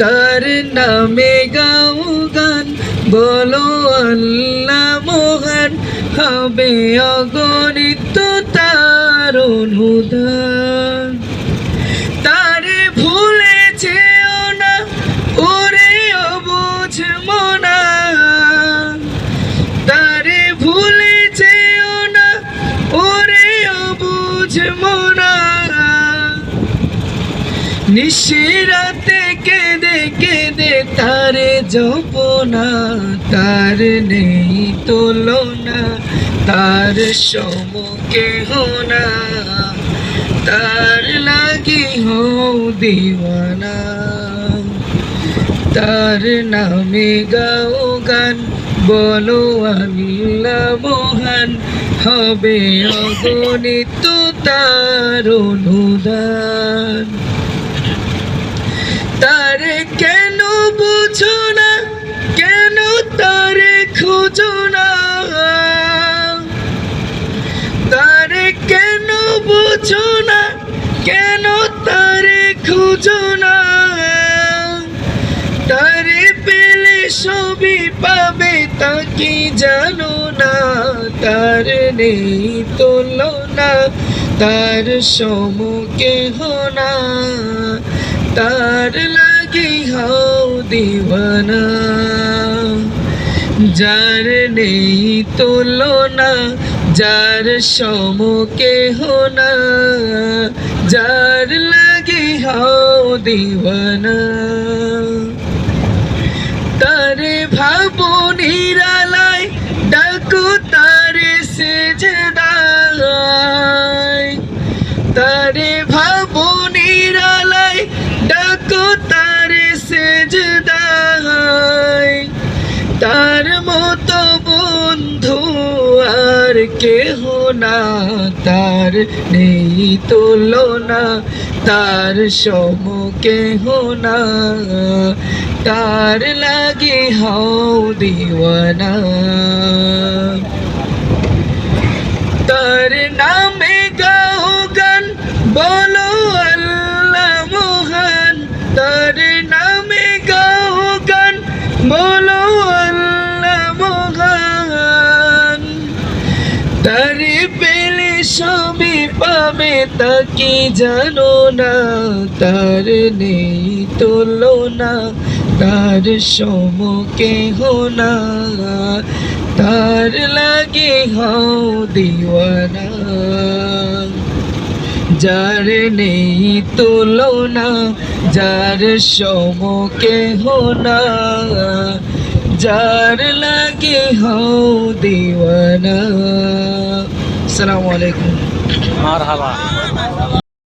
তার নামে গাও গান বলো আল্লাহ মহান হবে অগণিত তার অনুদান তারে ভুলেছেও না ওরে অবুঝ মনা তারে ভুলেছেও না ওরে অবুঝ নিশিরাতে কেঁদে কেঁদে তারে জপনা, তার নেই তুলনা, তার সমকে হোনা, তার লাগি হও দিওয়ানা। তার নামে গাও গান, বলো আল্লাহ মহান হবে অগণিত তার অনুদান। তারে কেন বুঝো না? কেন তারে খুঁজো না? তারে কেন বুঝো না? কেন তারে খুঁজো না? তারে পেলে সবই পাবে তা কি জানো না? তার নেই তোলো তুলনা, তার সমুখে হোনা তার লাগি হও দিবানা যার নেই তুলনা যার সমকে হোনা। যার লাগে হও দিওয়ানা। তার মতো বন্ধু আর কেহ না, তার নেই তুলনা, তার সমকে না। তার লাগে হও দিওয়ানা। তার নামে গাও গান, বলো আল্লাহ মহান, তার সবই পাবে তাকে জানো না, তার নেই তোলো তুলনা, তার সমকে হোনা তার লাগে হও দিওয়ানা, যার নেই তোলো তুলনা, যার সমকে হোনা যার লাগে হও দিওয়ানা। আসসালামু আলাইকুম। মার হাবা